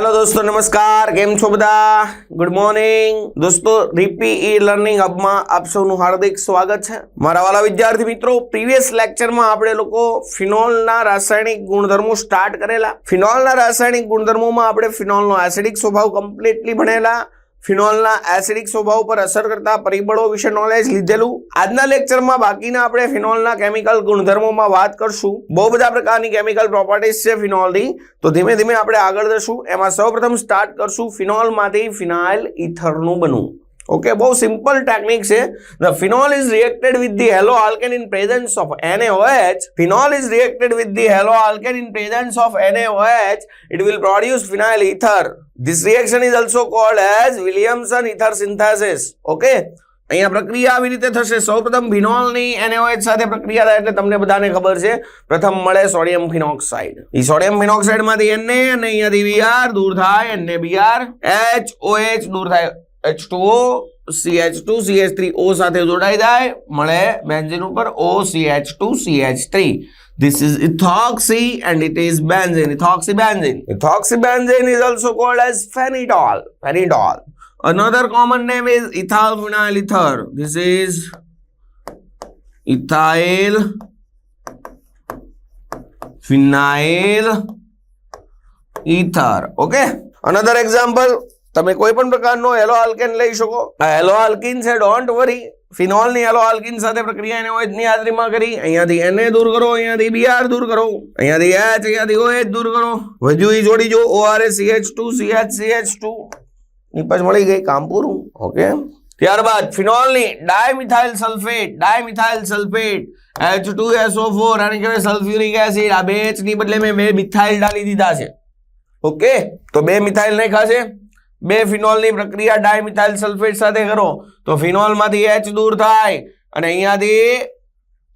Hello દોસ્તો, નમસ્કાર. કેમ છો બધા? ગુડ મોર્નિંગ દોસ્તો, રીપી ઈ લર્નિંગ હબમાં આપ સૌનું હાર્દિક સ્વાગત છે. મારા વાલા વિદ્યાર્થી મિત્રો, પ્રીવિયસ લેક્ચરમાં આપણે લોકો ફિનોલના રાસાયણિક ગુણધર્મો સ્ટાર્ટ કરેલા. ફિનોલના રાસાયણિક ગુણધર્મોમાં આપણે ફિનોલનો એસિડિક સ્વભાવ કમ્પ્લીટલી ભણેલા. ફિનોલના એસિડિક સ્વભાવ પર અસર કરતા પરિબળો વિશે નોલેજ લીધેલું. આજના લેક્ચરમાં બાકીના આપણે ફિનોલના કેમિકલ ગુણધર્મોમાં વાત કરશું. બહુ બધા પ્રકારની કેમિકલ પ્રોપર્ટીઝ છે ફિનોલની. તો ધીમે ધીમે આપણે આગળ જશું એમાં સૌપ્રથમ સ્ટાર્ટ કરશું ફિનોલમાંથી ફિનાઇલ ઇથરનું બનવું. ઓકે બહુ સિમ્પલ ટેકનિક છે the phenol is reacted with the haloalkane in presence of NaOH phenol is reacted with the haloalkane in presence of NaOH it will produce phenyl ether. This reaction is also called as Williamson ether synthesis. Okay? અહીંયા પ્રક્રિયા આવી રીતે થશે. સૌપ્રથમ ફિનોલની NaOH સાથે પ્રક્રિયા થાય એટલે તમને બધાને ખબર છે. પ્રથમ મળે સોડિયમ ફિનોક્સાઇડ એ સોડિયમ ફિનોક્સાઇડમાંથી Na અને અહીંયાથી Br દૂર થાય NaBr HOH દૂર થાય. H2O CH2 CH3O સાથે જોડાઈ જાય મળે બેન્ઝીન ઉપર OCH2 CH3 This is ethoxy and it is benzene. Ethoxybenzene. Ethoxybenzene is also called as phenidol. Phenidol. Another common name is ethyl phenyl ether. This is ethyl phenyl ether. Okay. Another example. તમે કોઈ પણ પ્રકારનો hello alkane લઈ શકો. આ halo alkene છે don't worry ફિનોલની halo alkene સાથે પ્રક્રિયા એને OH ની હાજરીમાં કરી. અહીંયાથી Na દૂર કરો, અહીંયાથી Br દૂર કરો. અહીંયાથી H અહીંયાથી OH દૂર કરો. વધ્યું ઈ જોડી જો ORS CH2 CH CH2 નિપજ મળી ગઈ કામ પૂરું, ઓકે? ત્યારબાદ ફિનોલની dimethyl sulphate dimethyl sulphate H2SO4 આને કહેવાય સલ્ફ્યુરિક એસિડ. આ બે H ની બદલે મેં બે મિથાઇલ ડાલી દીધા છે. ઓકે? તો બે મિથાઇલ નાખ્યા છે. બે ફિનોલની પ્રક્રિયા ડાયમિથાઇલ સલ્ફેટ સાથે કરો. તો ફિનોલમાંથી એચ દૂર થાય અને અહીંયાથી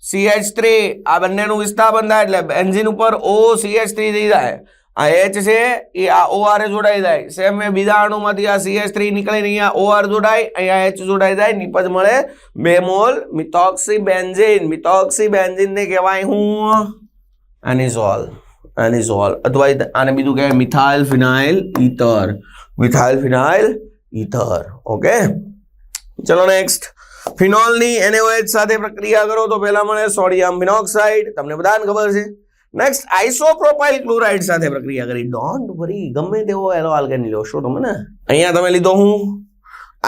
CH3 આ બંનેનું વિસ્થાપન થાય એટલે બેન્ઝીન ઉપર ઓ સીએચ થ્રી થઈ જાય. આ એચ છે, એ આ ઓ એ જોડાઈ જાય. સેમ વે બીજા અણુમાંથી આ CH3 નીકળીને અહીંયા OR જોડાય, અહીંયા એચ જોડાઈ જાય, નિપજ મળે બે mole methoxy benzene methoxy benzene ને કહેવાય હું એનિઝોલ. એનિઝોલ. અથવા આને બીજું કહેવાય methyl phenyl ether. Methyl phenyl ether okay? ચલો નેક્સ્ટ ફિનોલની એનએઓએચ સાથે પ્રક્રિયા કરો તો પહેલા મળે સોડિયમ ફિનોક્સાઇડ તમને બધાને ખબર છે. નેક્સ્ટ આઇસોપ્રોપાઇલ ક્લોરાઇડ સાથે પ્રક્રિયા કરી. ડોન્ટ વરી ગમે તેવો એલો આલ્કેન લો. છો તમે ને અહીંયા તમે લીધો હું?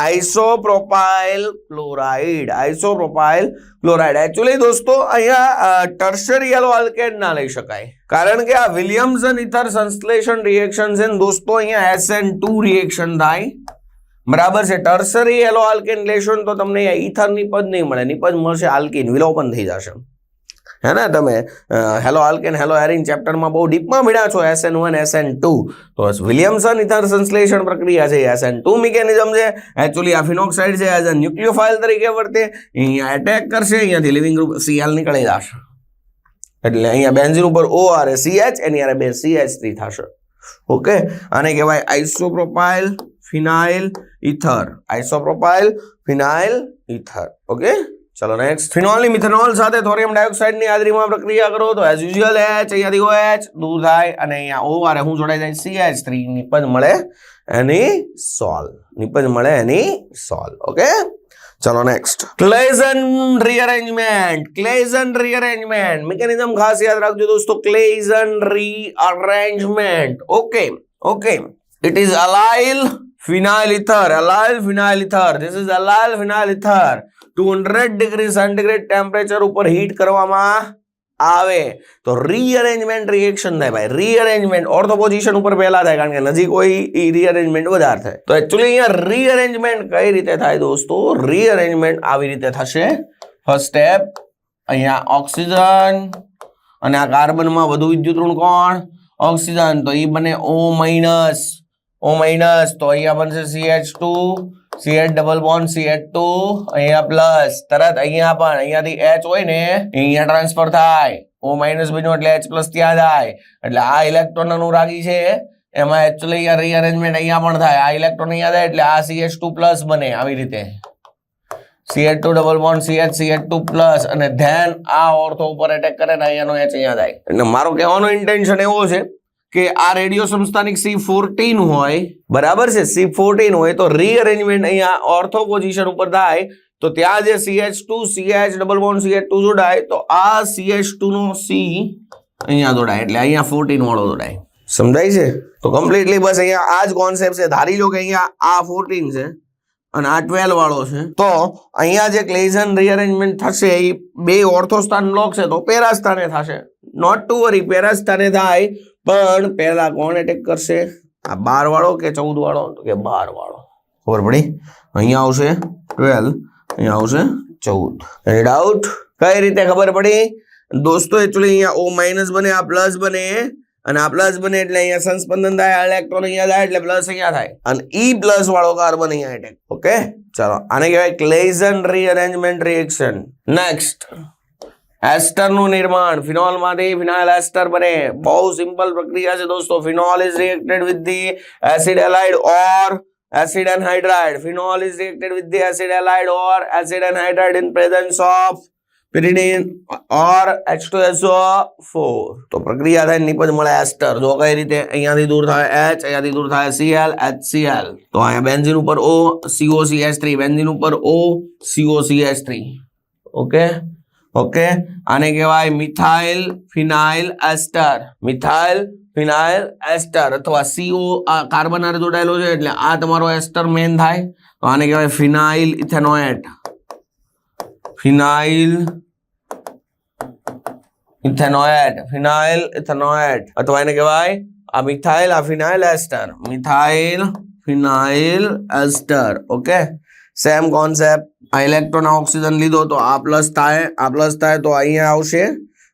Isopropyl chloride isopropyl chloride actually દોસ્તો, અહીંયા ટર્શરી યલો આલ્કેન ના લઈ શકાય. કારણ કે આ વિલિયમ્સન ઇથર સંશ્લેષણ રિએક્શન છે દોસ્તો, અહીંયા એસએન ટુ રિએક્શન થાય. બરાબર છે? ટર્સરી એલો આલ્કેન લેશો તો તમને ઇથરની પદ નહીં મળે. નિપજ મળશે આલ્કિન વિલોપન થઈ જશે. હે ને તમે હેલો આલ્કેન હેલો એરિન ચેપ્ટરમાં બહુ ડીપમાં મળ્યા છો એસએન વન એસએન ટુ તો વિલિયમસન ઇથર સંશ્લેષણ પ્રક્રિયા છે એસએન ટુ મિકેનિઝમ છે. એકચ્યુઅલી આ ફિનોક્સાઇડ છે એઝ અ ન્યુક્લિયોફાઇલ તરીકે વર્તે. અહીંયા એટેક કરશે, અહીંયાથી લિવિંગ ગ્રુપ સીએલ નીકળી જશે. એટલે અહીંયા બેન્ઝિન ઉપર ઓ આર સીએચ એની આરે બે સીએચ થ્રી થશે. ઓકે? આને કહેવાય isopropyl phenyl ether isopropyl phenyl ether okay? ચલો નેક્સ્ટ ફિનોલની મિથેનોલ સાથે થોરિયમ ડાયોક્સાઇડની હાજરીમાં પ્રક્રિયા કરો તો એઝ યુઝ્યુઅલ એચ અહીંયાથી OH દૂર થાય અને અહીંયા O આરે હું જોડાઈ જાય CH3 નિપજ મળે એની સોલ નિપજ મળે એની સોલ ઓકે ચલો next Claisen rearrangement Claisen rearrangement mechanism ખાસ યાદ રાખજો દોસ્તો Claisen rearrangement okay okay it is allyl phenyl ether alyl phenyl ether this is alyl phenyl ether 200 degree centigrade temperature ઉપર heat કરવામાં આવે. તો રીઅરેન્જમેન્ટ રિએક્શન થાય ભાઈ. રીઅરેન્જમેન્ટ ઓર્થો પોઝિશન ઉપર પહેલા થાય, કારણ કે નજીક હોય એ રીઅરેન્જમેન્ટ વધારે થાય. તો એકચ્યુઅલી અહીંયા રીઅરેન્જમેન્ટ કઈ રીતે થાય દોસ્તો? રીઅરેન્જમેન્ટ આવી રીતે થશે. ફર્સ્ટ સ્ટેપ અહીંયા ઓક્સિજન અને આ કાર્બનમાં વધુ વિદ્યુત ઋણ કોણ? ઓક્સિજન તો એ બને ઓ માઇનસ ઓ માઇનસ તો અહીંયા બનશે CH2 CH double bond CH2 અહીંયા પ્લસ તરત અહીંયા પણ, અહીંયાથી H હોય ને, અહીંયા ટ્રાન્સફર થાય. O માઇનસ બન્યો એટલે H પ્લસ ત્યાં જાય. એટલે આ ઇલેક્ટ્રોન અનુરાગી છે. એમાં એકચ્યુઅલી અહીંયા રીઅરેન્જમેન્ટ અહીંયા પણ થાય. આ ઇલેક્ટ્રોન અહીંયા જાય એટલે આ CH2 પ્લસ બને આવી રીતે. CH2 double bond CH CH2 plus અને ધેન આ ઓર્થો ઉપર એટેક કરે ને અહીંયાનો H અહીંયા જાય. એટલે મારો કહેવાનો ઇન્ટેન્શન એવો છે કે આ રેડિયો સંસ્થાનિક સી ફોર્ટીન હોય, બરાબર છે? સી ફોર્ટીન હોય તો રીઅરેન્જમેન્ટ અહીંયા ઓર્થો પોઝિશન ઉપર થાય. તો ત્યાં જે CH two CH double bond CH two જોડાય, તો આ સીએચ ટુ નો સી અહીંયા જોડાય. એટલે અહીંયા ફોર્ટીન વાળો જોડાય. સમજાય છે? તો કમ્પ્લીટલી બસ અહીંયા આ જ કોન્સેપ્ટ છે. ધારી લો કે અહીંયા આ ફોર્ટીન છે અને આ ટ્વેલ્વ વાળો છે. તો અહીંયા જે ક્લેઝન રીઅરેન્જમેન્ટ થશે, એ બે ઓર્થો સ્થાન બ્લોક છે, તો પેરા સ્થાને થશે. નોટ ટુ વરી પેરા સ્થાને થાય. પણ પહેલા કોણ એટેક કરશે? આ બાર વાળો કે ચૌદ વાળો તો કે બાર વાળો ખબર પડી? અહીંયા આવશે ટ્વેલ્વ અહીંયા આવશે ચૌદ. એની ડાઉટ કઈ રીતે ખબર પડી? દોસ્તો એકચુઅલી અહીંયા ઓ માઇનસ બને, આ પ્લસ બને, અને આ પ્લસ બને એટલે અહીંયા સંસ્પંદન થાય ઇલેક્ટ્રોન અહીંયા થાય એટલે પ્લસ અહીંયા થાય. અને ઈ પ્લસ વાળો કાર્બન અહીંયા એટેક ઓકે ચાલો, આને કહેવાય ક્લેઝન રીઅરેન્જમેન્ટ રિએક્શન નેક્સ્ટ એસ્ટરનું નિર્માણ ફિનોલમાંથી ફિનાઇલ એસ્ટર બને બહુ સિમ્પલ પ્રક્રિયા છે દોસ્તો phenol is reacted with the acid halide or acid anhydride phenol is reacted with the acid halide or acid anhydride in presence of pyridine or H2SO4 તો પ્રક્રિયા થાય નિપજ મળે એસ્ટર જો કઈ રીતે અહીંયાથી દૂર થાય H અહીંયાથી દૂર થાય Cl HCl તો અહીંયા બેન્ઝીન ઉપર O COCH3 બેન્ઝીન ઉપર O COCH3 ઓકે ઓકે? આને કહેવાય methyl phenyl ester. Methyl phenyl ester અથવા સીઓ આ કાર્બન હારે જોડાયેલો છે એટલે આ તમારો એસ્ટર મેન થાય. આને કહેવાય phenyl ethanoate. Phenyl ethanoate. Phenyl ethanoate. અથવા એને કહેવાય આ મિથાઇલ, આ phenyl ester. Methyl phenyl ester. Okay? Same concept આ ઇલેક્ટ્રોન ઓક્સિજન લીધો તો આ પ્લસ થાય, આ પ્લસ થાય તો અહીંયા આવશે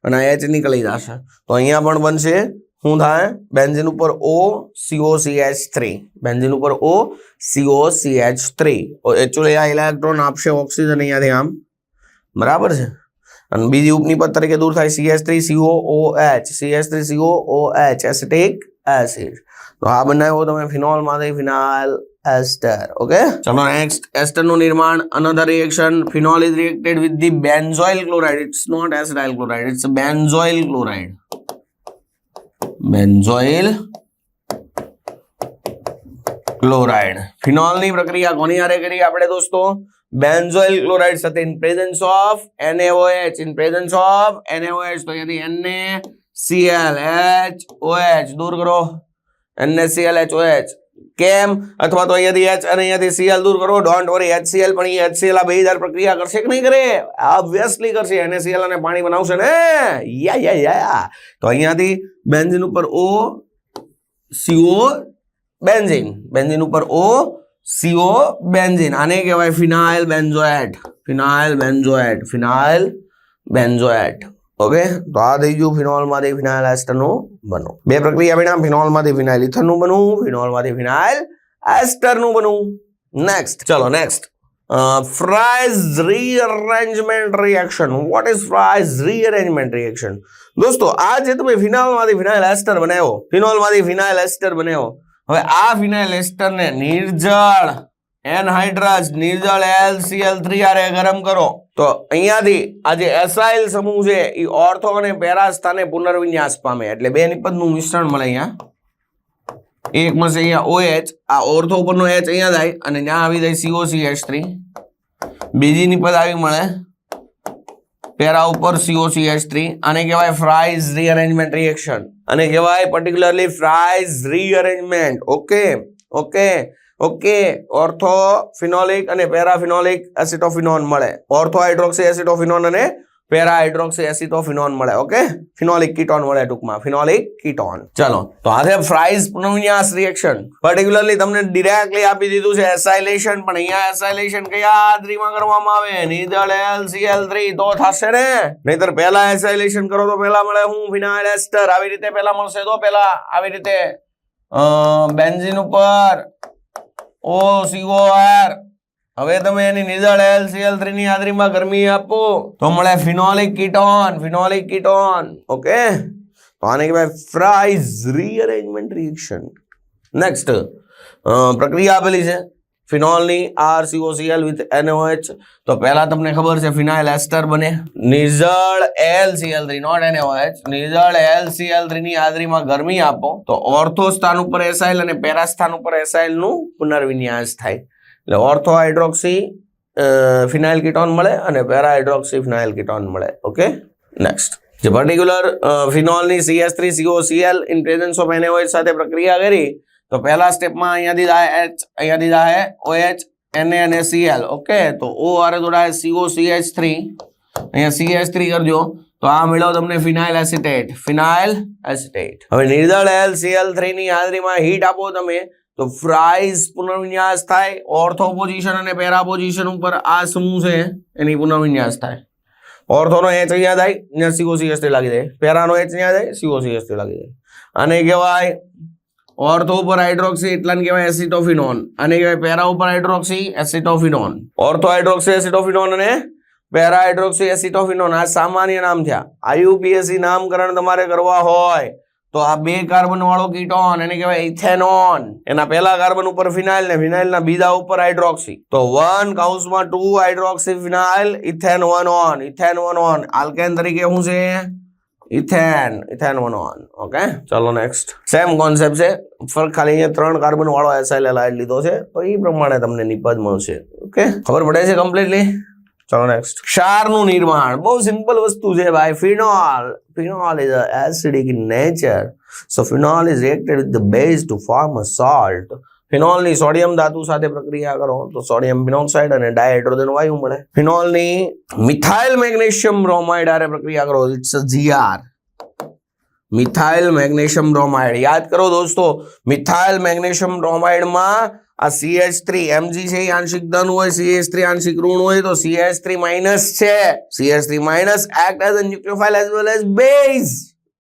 અને આ એચ નીકળી જશે. તો અહીંયા પણ બનશે, શું થાય? બેન્ઝિન ઉપર O CO CH three benzene ઉપર O CO CH three actually આ ઇલેક્ટ્રોન આપશે ઓક્સિજન અહીંયાથી આમ. બરાબર છે? અને બીજી ઉપનિપદ તરીકે દૂર થાય CH three CO O H CH three CO O H acetic acid તો આ બનાવ્યો તમે ફિનોલમાંથી ફિનાઇલ એસ્ટર ઓકે ચલો નેક્સ્ટ એસ્ટરનું નિર્માણ another reaction phenol is reacted with the benzoyl chloride it's not acetyl chloride it's benzoyl chloride benzoyl chloride ફિનોલની પ્રક્રિયા કોની હારે કરી આપણે દોસ્તો બેન્ઝોઇલ ક્લોરાઇડ સાથે in presence of NaOH in presence of NaOH તો અહીંયાથી NaClHOH દૂર કરો NaClHOH કેમ? અથવા તો અહીંયાથી એચ અને અહીંયાથી સીએલ દૂર કરો. ડોન્ટ વરી એચસીએલ પણ એ HCl આ બે હજાર પ્રક્રિયા કરશે કે નહીં કરે? ઓબ્વિયસલી કરશે. એને સીએલ અને પાણી બનાવશે ને? યા યા યા. તો અહીંયાથી બેન્ઝિન ઉપર ઓ સીઓ બેન્ઝિન બેન્ઝિન ઉપર ઓ સીઓ બેન્ઝિન આને કહેવાય phenyl benzoate phenyl benzoate phenyl benzoate okay તો આ થઈ ગયું ફિનોલમાંથી ફિનાઇલ એસ્ટરનું બનવું. બે પ્રક્રિયા પરિણામ ફિનોલમાંથી ફિનાઇલ ઇથરનું બનવું, ફિનોલમાંથી ફિનાઇલ એસ્ટરનું બનવું. નેક્સ્ટ ચલો next Fries rearrangement reaction what is Fries rearrangement reaction દોસ્તો, આ જે તમે ફિનાઇલમાંથી ફિનાઇલ એસ્ટર બનાવ્યો, ફિનોલમાંથી ફિનાઇલ એસ્ટર બનાવ્યો, હવે આ ફિનાઇલ એસ્ટરને નિર્જળ એનહાઇડ્રસ, નિર્જળ એલસીએલ થ્રી આરે ગરમ કરો. તો અહીંયાથી આ જે એસાઇલ સમૂહ છે એ ઓર્થો અને પેરા સ્થાને પુનર્વિન્યાસ પામે. એટલે બે નિપદનું મિશ્રણ મળે અહીંયા. એક મળશે અહીંયા ઓએચ, આ ઓર્થો ઉપરનો એચ અહીંયા જાય અને ત્યાં આવી જાય સીઓસી એચ થ્રી. બીજી નિપજ આવી મળે. પેરા ઉપર સીઓસી એચ થ્રી. આને કહેવાય ફ્રાઇઝ રીઅરેન્જમેન્ટ રિએક્શન. અને કહેવાય particularly Fries rearrangement okay okay. Okay ortho phenolic અને પેરાફિનોલિક એસિટોફિનોન મળે. ઓર્થો હાઇડ્રોક્સી એસિટોફિનોન અને પેરા હાઇડ્રોક્સી એસિટોફિનોન મળે, ઓકે? ફિનોલિક કીટોન મળે ટૂંકમાં, ફિનોલિક કીટોન. ચલો, તો આ છે ફ્રાઇઝ પુનર્વિન્યાસ રિએક્શન પર્ટિક્યુલરલી તમને ડિરેક્ટલી આપી દીધું છે એસાઇલેશન, પણ અહીંયા એસાઇલેશન કયા હાજરીમાં કરવામાં આવે? નિધળ એલ થ્રી તો થશે ને? નહીતર પહેલા એસાઇલેશન કરો તો પહેલા મળે હું, ફિનાઇલ એસ્ટર. આવી રીતે પહેલા મળશે તો પહેલા, આવી રીતે બેન્ઝિન ઉપર. ઓ સીઓ આર હવે તમે એની નિઝળ એલસીએલ થ્રી ની હાજરીમાં ગરમી આપો. તો મળે phenolic ketone phenolic ketone. Okay તો આને કહેવાય ફ્રાઇઝ રીઅરેન્જમેન્ટ રિએક્શન. નેક્સ્ટ પ્રક્રિયા આપેલી છે. ફિનોલની આર સીઓસીએલ વિથ એનઓએચ. તો પહેલા તમને ખબર છે, ફિનાઇલ એસ્ટર બને. નિઝળ L CL three not NOH. નિઝળ L CL three ની હાજરીમાં ગરમી આપો. તો ઓર્થો સ્થાન ઉપર એસાઇલ અને પેરા સ્થાન ઉપર એસાઇલનું પુનર્વિન્યાસ થાય. એટલે ઓર્થો હાઇડ્રોક્સી ફિનાઇલ કીટોન મળે અને પેરા હાઇડ્રોક્સી, ફિનાઇલ કિટોન મળે. ઓકે? નેક્સ્ટ જે particular ફિનોલની CS three COCL in presence of NOH સાથે પ્રક્રિયા કરી તો પહેલા સ્ટેપમાં અહીંયાથી દીધા એચ અહીંયાથી ઓ એચ એને અને સીએલ ઓકે તો ઓ આરે જોડાય સીઓ સીએચ થ્રી અહીંયા સીએચ થ્રી કરજો. તો આ મેળવો તમને ફિનાઇલ એસિટેટ ફિનાઇલ એસિટેટ હવે નિર્દળ એલ સીએલ થ્રી ની હાજરીમાં હીટ આપો તમે. તો ફ્રાઇઝ પુનર્વિન્યાસ થાય ઓર્થો પોઝિશન અને પેરા પોઝિશન ઉપર આ શું છે? એની પુનર્વિન્યાસ થાય. ઓર્થોનો એચ અહીંયા થાય, અહીંયા સીઓસીએસ લાગી જાય. પેરાનો એચ અહીંયા જાય સીઓસીએસ લાગી જાય. અને કહેવાય ઓર્થો ઉપર હાઇડ્રોક્સી એટલાને કહેવાય એસિટોફિનોન. અને કહેવાય પેરા ઉપર hydroxy acetophenone. Ortho hydroxy acetophenone અને પેરા હાઇડ્રોક્સી એસિટોફિનોન. આ સામાન્ય નામ થયા. આયુપીએસસી નામકરણ તમારે કરવા હોય તો આ બે કાર્બન વાળો કીટોન, એને કહેવાય ઇથેનોન. એના પહેલા કાર્બન ઉપર ફિનાઇલ ને ફિનાઇલ ના બીજા ઉપર હાઇડ્રોક્સી. તો one કાઉન્સમાં two hydroxy phenyl ethane one one ethane one one. Alkane તરીકે શું છે? Ethane ethane one one okay ચલો નેક્સ્ટ સેમ કોન્સેપ્ટ છે. ફરક ખાલી અહીંયા ત્રણ કાર્બન વાળો એસઆઈલ એલાઇડ લીધો છે. તો એ પ્રમાણે તમને નિપજ મળશે ઓકે ખબર પડે છે કમ્પ્લીટલી ચલો નેક્સ્ટ ક્ષારનું નિર્માણ. બહુ સિમ્પલ વસ્તુ છે ભાઈ. Phenol phenol is acidic nature so phenol is reacted with the base to form a salt ફિનોલની sodium ધાતુ સાથે પ્રક્રિયા કરો, તો સોડિયમ ફિનોક્સાઇડ અને ડાયહાઇડ્રોજન વાયુ મળે. ફિનોલની મિથાઇલ મેગ્નેશિયમ બ્રોમાઇડ આરે પ્રક્રિયા કરો, it's GR methyl magnesium bromide. યાદ કરો દોસ્તો, મિથાઇલ મેગ્નેશિયમ બ્રોમાઇડમાં આ CH3 થ્રી એમજી છે આંશિક ધન હોય CH3 થ્રી આંશિક ઋણ હોય, તો CH3 થ્રી માઇનસ છે. CH3 three minus act as nucleophile as well as base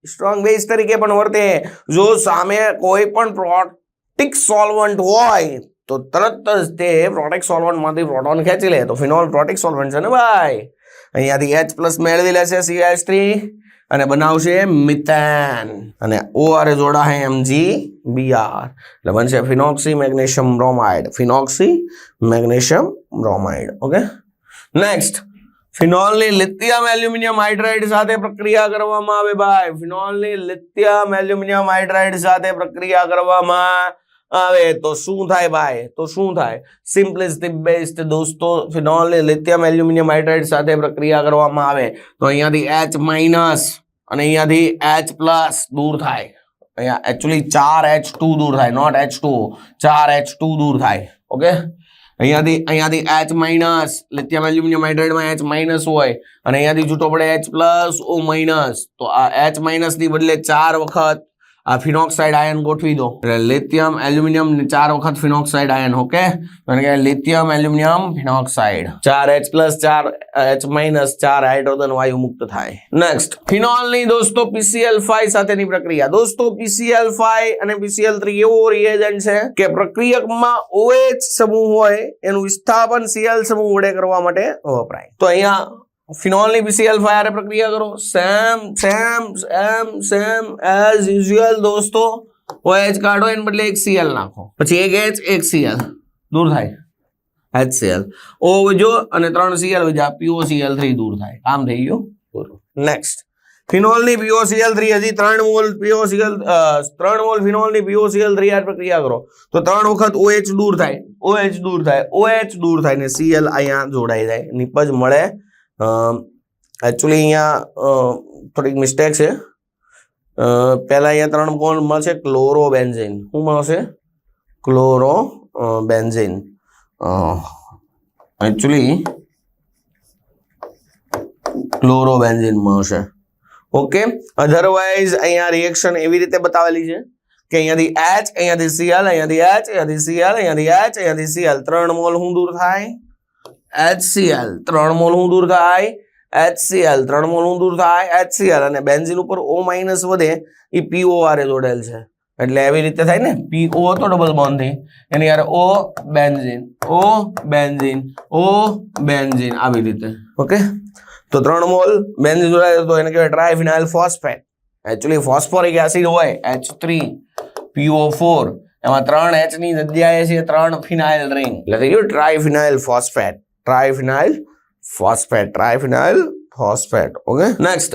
strong base તરીકે પણ વર્તે. જો સામે કોઈ પણ પ્રોટિક સોલ્વન્ટ હોય, તો તરત જ તે પ્રોટેક સોલ્વન્ટમાંથી પ્રોટોન ખેંચી લે. તો ફિનોલ પ્રોટેક સોલ્વન્ટ છે ને ભાઈ? અહીંયાથી એચ પ્લસ મેળવી લેશે CH3 થ્રી અને બનાવશે મિથેન અને ઓ જોડાશે એમજી બીઆર એટલે બનશે phenoxy magnesium bromide phenoxy magnesium bromide okay next ફિનોલની lithium aluminium hydride સાથે પ્રક્રિયા કરવામાં આવે ભાઈ. ફિનોલની લિથિયમ એલ્યુમિનિયમ હાઇડ્રાઇડ સાથે પ્રક્રિયા કરવામાં આવે તો શું થાય ભાઈ? તો શું થાય? સિમ્પલિસ્ટિક બેસ્ટ દોસ્તો ફિનોલની લિથિયમ એલ્યુમિનિયમ હાઇડ્રાઇડ સાથે પ્રક્રિયા કરવામાં આવે. તો અહીંયાથી એચ માઇનસ અને અહીંયાથી એચ પ્લસ દૂર થાય. અહીંયા એકચ્યુઅલી ચાર એચ ટુ દૂર થાય નોટ એચ ટુ ચાર એચ ટુ દૂર થાય ઓકે અહીંયાથી અહીંયાથી એચ માઇનસ લિથિયમ એલ્યુમિનિયમ હાઇડ્રાઇડમાં એચ માઇનસ હોય. અને અહીંયાથી છૂટો પડે એચ પ્લસ ઓ માઇનસ તો આ એચ માઇનસની બદલે ચાર વખત આ ફિનોક્સાઇડ આયન ગોઠવી દો. એટલે લિથિયમ એલ્યુમિનિયમ ચાર વખત ફિનોક્સાઇડ આયન ઓકે કે લિથિયમ એલ્યુમિનિયમ ફિનોક્સાઇડ ચાર એચ પ્લસ ચાર એચ માઇનસ ચાર હાઇડ્રોજન વાયુ મુક્ત થાય. નેક્સ્ટ ફિનોલની દોસ્તો પીસીએલ ફાઈવ સાથેની પ્રક્રિયા. દોસ્તો પીસીએલ ફાઈવ અને પીસીએલ થ્રી એવો રિએજન્ટ છે કે પ્રક્રિયકમાં ઓએચ સમૂહ હોય, એનું વિસ્થાપન સીએલ સમૂહ વડે કરવા માટે વપરાય. તો અહીંયા ફિનોલની બીસીએલ ફાયર પ્રક્રિયા કરો. Same same same same as usual દોસ્તો. ઓએચ કાઢો, એને બદલે એક સીએલ નાખો. પછી એક એચ એક સીએલ દૂર થાય. HCl ઓ વજો અને ત્રણ સીએલ વજા POCl થ્રી દૂર થાય. આમ થઈ ગયું. પૂરું. નેક્સ્ટ ફિનોલની થ્રી હજી ત્રણ મોલ POCl ત્રણ મોલ ફિનોલની થ્રી આ પ્રક્રિયા કરો. તો ત્રણ વખત OH દૂર થાય. OH દૂર થાય. OH દૂર થાય ને Cl અહીંયા જોડાઈ જાય. નિપજ મળે એકચ્યુઅલી અહીંયા થોડીક મિસ્ટેક છે. પહેલાં અહીંયા ત્રણ કોણ મળશે ક્લોરોબેન્ઝિન શું મળશે? ક્લોરો બેન્ઝિન એકચ્યુઅલી ક્લોરોબેન્ઝિન મળશે. ઓકે અધરવાઇઝ અહીંયા રિએક્શન એવી રીતે બતાવેલી છે કે અહીંયાથી એચ અહીંયાથી સીએલ અહીંયાથી એચ અહીંયાથી સીએલ અહીંયાથી એચ અહીંયાથી સીએલ ત્રણ મોલ શું દૂર થાય? HCl ત્રણ મોલ હું દૂર થાય HCl ત્રણ મોલ હું દૂર થાય HCl અને બેન્ઝિન ઉપર O માઇનસ વધે, એ PO આરે જોડેલ છે. એટલે એવી રીતે થાય ને PO તો ડબલ બોન્ડ થઈ એની યાર O benzene O benzene O benzene, આવી રીતે. ઓકે? તો ત્રણ મોલ બેન્ઝિન જોડાય તો એને કહેવાય triphenyl phosphate. Actually phosphoric acid હોય એચ થ્રી પીઓ ફોર એમાં ત્રણ એચની જગ્યાએ છે ત્રણ ફિનાઇલ રિંગ. એટલે થઈ ગયું triphenyl phosphate. Triphenyl phosphate triphenyl phosphate okay next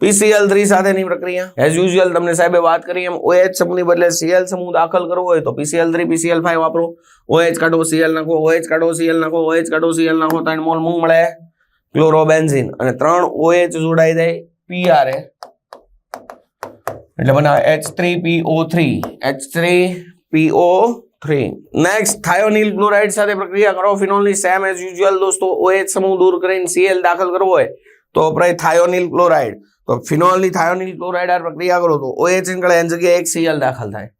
PCL three સાથેની પ્રક્રિયા. એઝ યુઝ્યુઅલ તમને સાહેબે વાત કરી એમ ઓએચ સમૂહની બદલે સીએલ સમૂહ દાખલ કરવો હોય તો પીસીએલ થ્રી પીસીએલ ફાઈવ વાપરો. ઓએચ કાઢો સીએલ નાખો ઓએચ કાઢો સીએલ નાખો ઓએચ કાઢો સીએલ નાખો, ત્રણ મોલ મૂંગ મળે. ક્લોરોબેન્ઝિન અને ત્રણ ઓએચ જોડાઈ જાય પીઆરએ એટલે બનાવે H three PO three H three PO three next thionyl chloride સાથે પ્રક્રિયા કરો. ફિનોલની સેમ એઝ યુઝ્યુઅલ દોસ્તો OH સમૂહ દૂર કરીને સીએલ દાખલ કરવો હોય, તો વપરાય થાયોનિલ ક્લોરાઇડ તો ફિનોલની થાયોનિલ ક્લોરાઇડ આ પ્રક્રિયા કરો તો OH નીકળે એની જગ્યાએ એક સીએલ દાખલ થાય.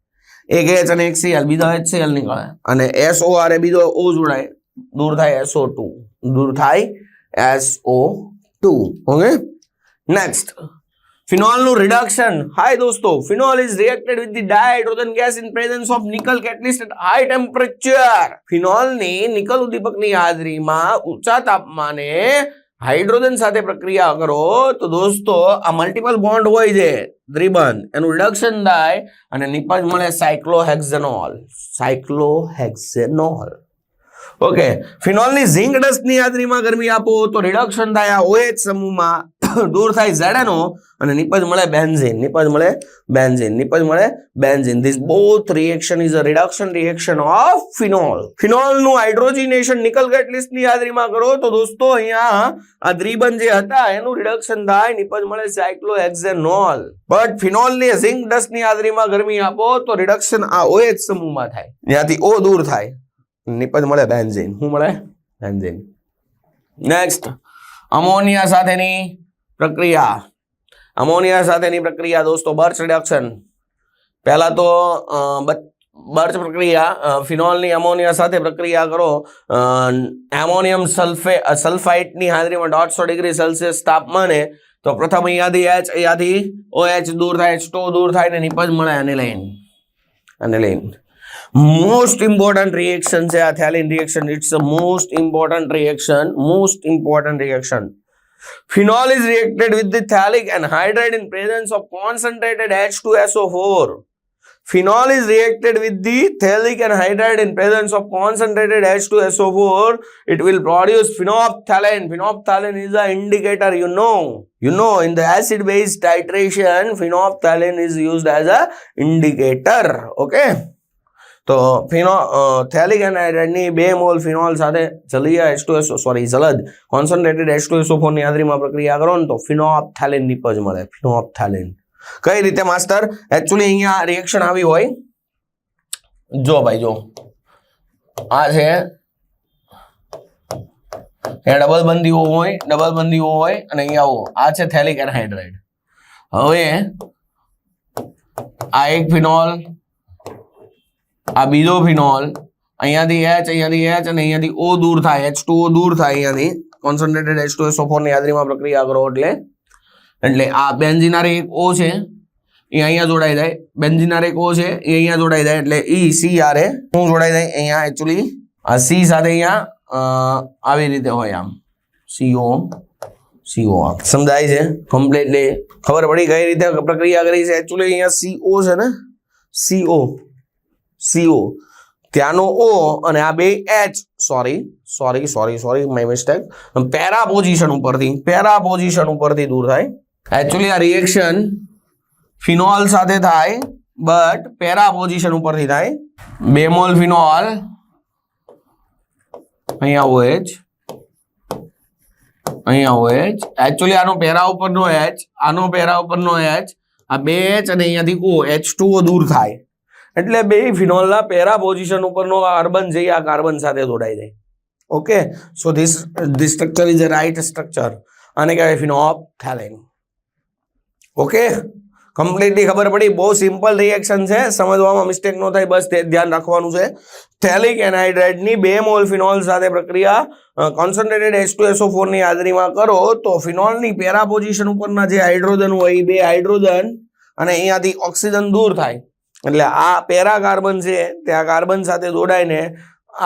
એક એચ અને એક સીએલ બીજો એચ સીએલ નીકળે અને એસઓ એ બીજો ઓ જોડાય. દૂર થાય એસઓ ટુ દૂર થાય એસઓ ટુ ઓકે નેક્સ્ટ ફિનોલનું રિડક્શન હાય દોસ્તો phenol is reacted with the dihydrogen gas in presence of nickel catalyst at high temperature ફિનોલની nickel ઉદ્દીપકની હાજરીમાં ઊંચા તાપમાને હાઇડ્રોજન સાથે પ્રક્રિયા કરો તો દોસ્તો, આ મલ્ટિપલ બોન્ડ હોય છે, દ્રિબંધ. એનું રિડક્શન થાય અને નિપજ મળે સાયક્લોહેક્ઝેનોલ સાયક્લોહેક્ઝેનોલ ઓકે ફિનોલની ઝિંક ડસ્ટની હાજરીમાં ગરમી આપો તો રિડક્શન થાય આ ઓએચ સમૂહમાં. દૂર થાય ઝેડાનો અને નિપજ મળે બેન્ઝિન નિપજ મળે બેન્ઝિન નિપજ મળે benzene this both reaction is a reduction reaction of phenol ફિનોલનું hydrogenation nickel કેટલિસ્ટની હાજરીમાં કરો તો દોસ્તો અહીંયા આ દ્વિબંધ જે હતા એનું રિડક્શન થાય, નિપજ મળે સાયક્લોહેક્ઝેનોલ બટ ફિનોલની ઝિંક ડસ્ટની હાજરીમાં ગરમી આપો તો રિડક્શન આ ઓએચ સમૂહમાં થાય. ત્યાંથી ઓ દૂર થાય. નિપજ મળે બેન્ઝીન. શું મળે? બેન્ઝીન. નેક્સ્ટ અમોનિયા સાથેની પ્રક્રિયા. અમોનિયા સાથેની પ્રક્રિયા, દોસ્તો, બર્ચ રિડક્શન પહેલાં તો બર્ચ પ્રક્રિયા ફિનોલની અમોનિયા સાથે પ્રક્રિયા કરો. એમોનિયમ સલ્ફે સલ્ફાઇટની હાજરીમાં દોઢસો ડિગ્રી સેલ્સિયસ તાપમાને, તો પ્રથમ અહીંયાથી એચ અહીંયાથી OH દૂર થાય H2O દૂર થાય ને નિપજ મળે એનિલાઇન એનિલાઇન મોસ્ટ ઇમ્પોર્ટન્ટ રિએક્શન છે આ થેલિન reaction it's a most important reaction most important reaction Phenol is reacted with the phthalic anhydride in presence of concentrated H2SO4. Phenol is reacted with the phthalic anhydride in presence of concentrated H2SO4. It will produce phenolphthalein. Phenolphthalein is an indicator, you know. You know, in the acid-base titration, phenolphthalein is used as a indicator. Okay. તો ફિનો થેલિક એનાઇડ્રાઇડની બે mall phenol સાથે જલીય એસો sorry જલદ concentrated H two એસો ફોરની હાજરીમાં પ્રક્રિયા કરો ને તો ફિનોપ્થેલિન નીપજ મળે, ફિનોપ્થેલિન. કઈ રીતે માસ્ટર એકચ્યુઅલી અહીંયા રિએક્શન આવી હોય. જો ભાઈ, જો. આ છે. એ ડબલ બંધીઓ હોય ડબલ બંધીઓ હોય અને અહીંયા આવો. આ છે થેલિક એનહાઇડ્રાઇડ હવે આ એક ફિનોલ આ બીજો ફિનોલ. અહીંયાથી એચ અહીંયાથી એચ અને અહીંયાથી ઓ દૂર થાય. એચ ટુ દૂર થાય અહીંયાથી. કોન્સન્ટ્રેટેડ એચ ટુ એસો ની હાજરીમાં પ્રક્રિયા કરો એટલે. એટલે આ બેન્ઝિનાર એક ઓ છે. એ અહીંયા જોડાઈ જાય. બેન્ઝિનાર એક ઓ છે. એ અહીંયા જોડાઈ જાય. એટલે ઈ સી આર એ શું જોડાઈ જાય અહીંયા એકચ્યુઅલી આ સી સાથે અહીંયા આવી રીતે હોય આમ. સીઓ સીઓ સમજાય છે? કમ્પ્લીટલી ખબર પડી કઈ રીતે પ્રક્રિયા કરી છે? એકચ્યુઅલી અહીંયા સીઓ છે ને? CO CO. ત્યાંનો ઓ અને આ બે H. Sorry sorry sorry sorry my mistake para position ઉપરથી પેરા પોઝિશન ઉપરથી દૂર થાય. એકચ્યુઅલી આ રિએક્શન ફિનોલ સાથે થાય બટ પેરા પોઝિશન ઉપરથી થાય. બેમોલ ફિનોલ. અહીંયા ઓએચ અહીંયા ઓએચ એકચ્યુઅલી આનો પેરા ઉપરનો એચ, આનો પેરા ઉપરનો એચ. આ બે એચ અને અહીંયાથી ઓ એચ ટુ દૂર થાય. એટલે બે ફિનોલના પેરા પોઝિશન ઉપરનો કાર્બન છે, આ કાર્બન સાથે જોડાઈ જાય. Okay so this this structure is a right structure અને કહેવાય ફિનોપ્થેલિન ઓકે કમ્પ્લીટલી ખબર પડી? બહુ સિમ્પલ રિએક્શન છે. સમજવામાં મિસ્ટેક ન થાય, બસ તે ધ્યાન રાખવાનું છે. થેલિક એનહાઇડ્રાઇડની બે મોલ ફિનોલ સાથે પ્રક્રિયા concentrated H two S O ફોરની હાજરીમાં કરો, તો ફિનોલની પેરા પોઝિશન ઉપરના જે હાઇડ્રોજન હોય, એ બે હાઇડ્રોજન અને અહીંયાથી ઓક્સિજન દૂર થાય. એટલે આ પેરા કાર્બન છે ત્યાં કાર્બન સાથે જોડાઈને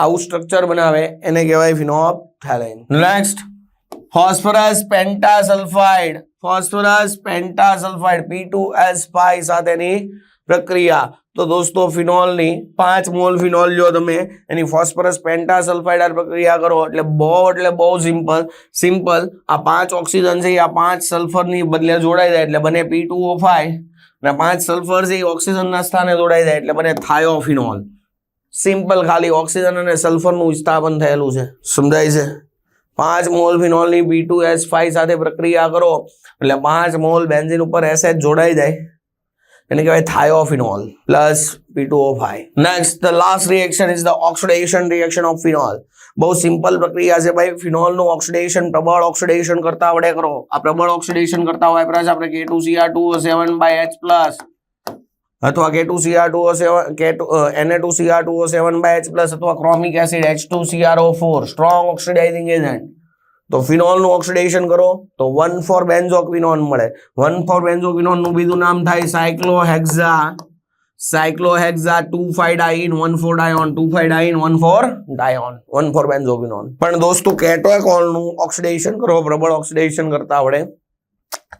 આવું સ્ટ્રક્ચર બનાવે, એને કહેવાય phenolphthalein next phosphorus pentasulphide phosphorus pentasulphide P two S five સાથેની પ્રક્રિયા. તો દોસ્તો, ફિનોલની પાંચ મોલ ફિનોલ લ્યો તમે. એની ફોસ્ફરસ પેન્ટાસલ્ફાઇડ પ્રક્રિયા કરો. એટલે બહુ એટલે બહુ સિમ્પલ સિમ્પલ આ પાંચ ઓક્સિજન છે, એ આ પાંચ સલ્ફરની બદલે જોડાઈ જાય. એટલે બને પી ટુ ઓ ફાઈવ અને પાંચ સલ્ફર છે એ ઓક્સિજનના સ્થાને જોડાઈ જાય એટલે બને થાયોફિનોલ સિમ્પલ ખાલી ઓક્સિજન અને સલ્ફરનું વિસ્થાપન થયેલું છે. સમજાય છે? પાંચ મોલ ફિનોલની બી ટુ એસ ફાઈવ સાથે પ્રક્રિયા કરો એટલે પાંચ મોલ બેન્ઝિન ઉપર એસએચ જોડાઈ જાય. એને કહેવાય thiophenol plus P two O five next the last reaction is the oxidation reaction of phenol બહુ સિમ્પલ પ્રક્રિયા છે ભાઈ. ફિનોલનું ઓક્સિડેશન પ્રબળ ઓક્સિડેશન કરતા વડે કરો. આ પ્રબળ ઓક્સિડેશન કરતા હોય પ્લસ આપણે K two CR two seven by H plus અથવા K two CR two seven કે એને two CR two seven by H plus અથવા chromic acid H two CR O four strong oxidising agent તો ફિનોલનું oxidation કરો, તો one four બેન્ઝોક્વિનોન મળે. One four બેન્ઝોક્વિનોનનું બીજું નામ થાય cyclohexa cyclohexa two five diene one four dione two five diene one four dione one four benzoquinone પણ દોસ્તો કેટોએકોલનું ઓક્સિડેશન કરો, પ્રબળ ઓક્સિડેશન કરતા આવડે.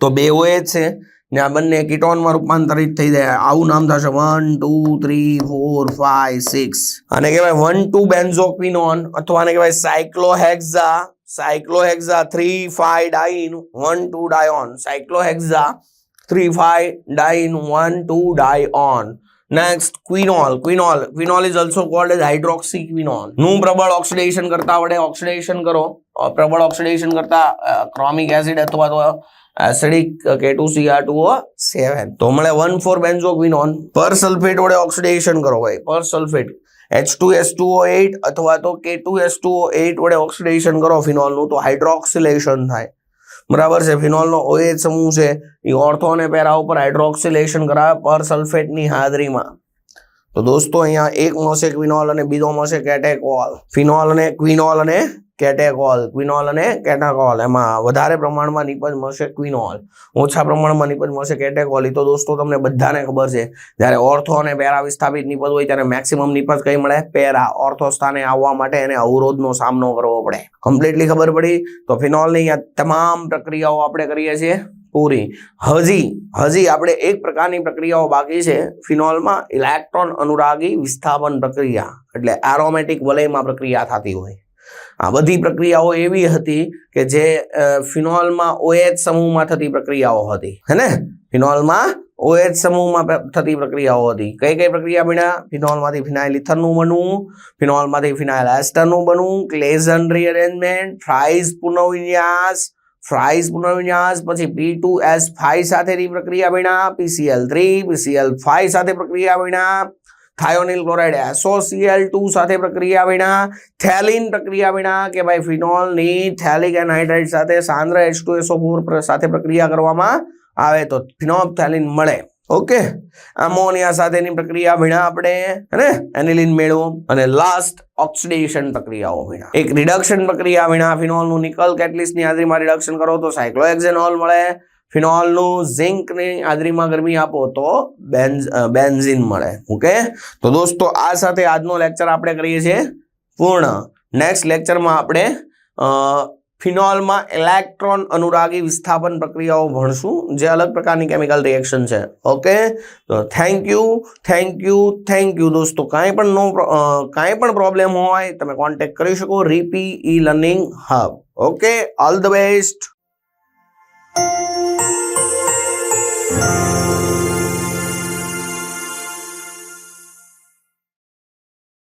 તો બે ઓએ છે. ને આ બંને કીટોનમાં રૂપાંતરિત થઈ જાય. આવું નામ થશે. One two three four five six અને કહેવાય વન ટુ બેન્ઝોક્વિનોન અથવા આને કહેવાય cyclohexa cyclohexa three five diene one two dione cyclohexa three five diene one two dione next quinol quinol quinol is also called as hydroxy ક્વિનોલનું પ્રબળ oxidation કરતા વડે oxidation કરો. પ્રબળ ઓક્સિડેશન કરતા ક્રોમિક એસિડ અથવા તો acidic K two CR two O seven તો મળે વન ફોર બેન્ઝોક્વિનોન પર સલ્ફેટ વડે ઓક્સિડેશન કરો ભાઈ. Persulphate H two S two O eight અથવા તો કે ટુ એસ ટુ ઓ વડે ઓક્સિડેશન કરો ફિનોલનું. તો હાઇડ્રોક્સિલેશન થાય. બરાબર છે? ફિનોલનો ઓએચ સમૂહ છે? એ ઓર્થો અને પેરા ઉપર હાઇડ્રોક્સિલેશન કરાવે પર સલ્ફેટની હાજરીમાં. તો દોસ્તો, અહીંયા એક મોસે ક્વિનોલ અને બીજો મળશે કેટેકોલ ફિનોલ અને ક્વિનોલ અને કેટેકોલ ક્વિનોલ અને કેટાકોલ એમાં વધારે પ્રમાણમાં નિપજ મળશે ક્વિનોલ ઓછા પ્રમાણમાં નિપજ મળશે કેટેકોલ એ તો દોસ્તો તમને બધાને ખબર છે. જ્યારે ઓર્થો અને પેરા વિસ્થાપિત નિપજ હોય ત્યારે મેક્સિમમ નિપજ કઈ મળે? પેરા. ઓર્થો સ્થાને આવવા માટે એને અવરોધનો સામનો કરવો પડે. કમ્પ્લીટલી ખબર પડી? તો ફિનોલની તમામ પ્રક્રિયાઓ આપણે કરીએ છીએ. પૂરી. હજી હજી આપણે એક પ્રકારની પ્રક્રિયાઓ બાકી છે. ફિનોલમાં ઇલેક્ટ્રોન અનુરાગી વિસ્થાપન પ્રક્રિયા. એટલે એરોમેટિક વલયમાં પ્રક્રિયા થતી હોય. આ બધી પ્રક્રિયાઓ એવી હતી કે જે ફિનોલમાં ઓએચ સમૂહમાં થતી પ્રક્રિયાઓ હતી. હે ફિનોલમાં ઓએચ સમૂહમાં થતી પ્રક્રિયાઓ હતી. કઈ કઈ પ્રક્રિયા બન્યા? ફિનોલમાંથી ફિનાઇલ ઇથરનું બનવું, ફિનોલમાંથી ફિનાઇલ એસ્ટરનું બનવું ક્લેઝન રીઅરેન્જમેન્ટ ફ્રાઇઝ પુનઃવિન્યાસ, ફ્રાઇઝ પુનર્વિન્યાસ પછી પી ટુ એસ ફાઈવ સાથેની પ્રક્રિયા બન્યા પીસીએલ થ્રી પીસીએલ ફાઈવ સાથે પ્રક્રિયા બન્યા થાયોનિલ ક્લોરાઇડ એસોસીએલ ટુ સાથે પ્રક્રિયા વિના થેલિન પ્રક્રિયા વિના કે ભાઈ ફિનોલની થેલિક એનહાઇડ્રાઇડ સાથે સાંદ્ર H two S O four સાથે પ્રક્રિયા કરવામાં આવે તો ફિનોપ્થેલિન મળે. ઓકે અમોનિયા સાથેની પ્રક્રિયા વિના આપણે, હે એનિલિન મેળવો. અને લાસ્ટ ઓક્સિડેશન પ્રક્રિયાઓ વિના. એક રિડક્શન પ્રક્રિયા વિના ફિનોલનું નિકલ કેટલિસ્ટની હાજરીમાં રિડક્શન કરો તો સાયક્લોએક્ઝેનોલ મળે. ફિનોલનું ઝિંકની હાજરીમાં ગરમી આપો તો બેન્ઝ બેન્ઝિન મળે. ઓકે? તો દોસ્તો, આ સાથે આજનો લેક્ચર આપણે કરીએ છીએ પૂર્ણ. નેક્સ્ટ લેક્ચરમાં આપણે ફિનોલમાં ઇલેક્ટ્રોન અનુરાગી વિસ્થાપન પ્રક્રિયાઓ ભણશું, જે અલગ પ્રકારની કેમિકલ રિએક્શન છે. ઓકે? તો thank you thank you thank you દોસ્તો. કાંઈ પણ નો કાંઈ પણ પ્રોબ્લેમ હોય, તમે કોન્ટેક્ટ કરી શકો. રીપી e learning hub. Okay? All the best. Música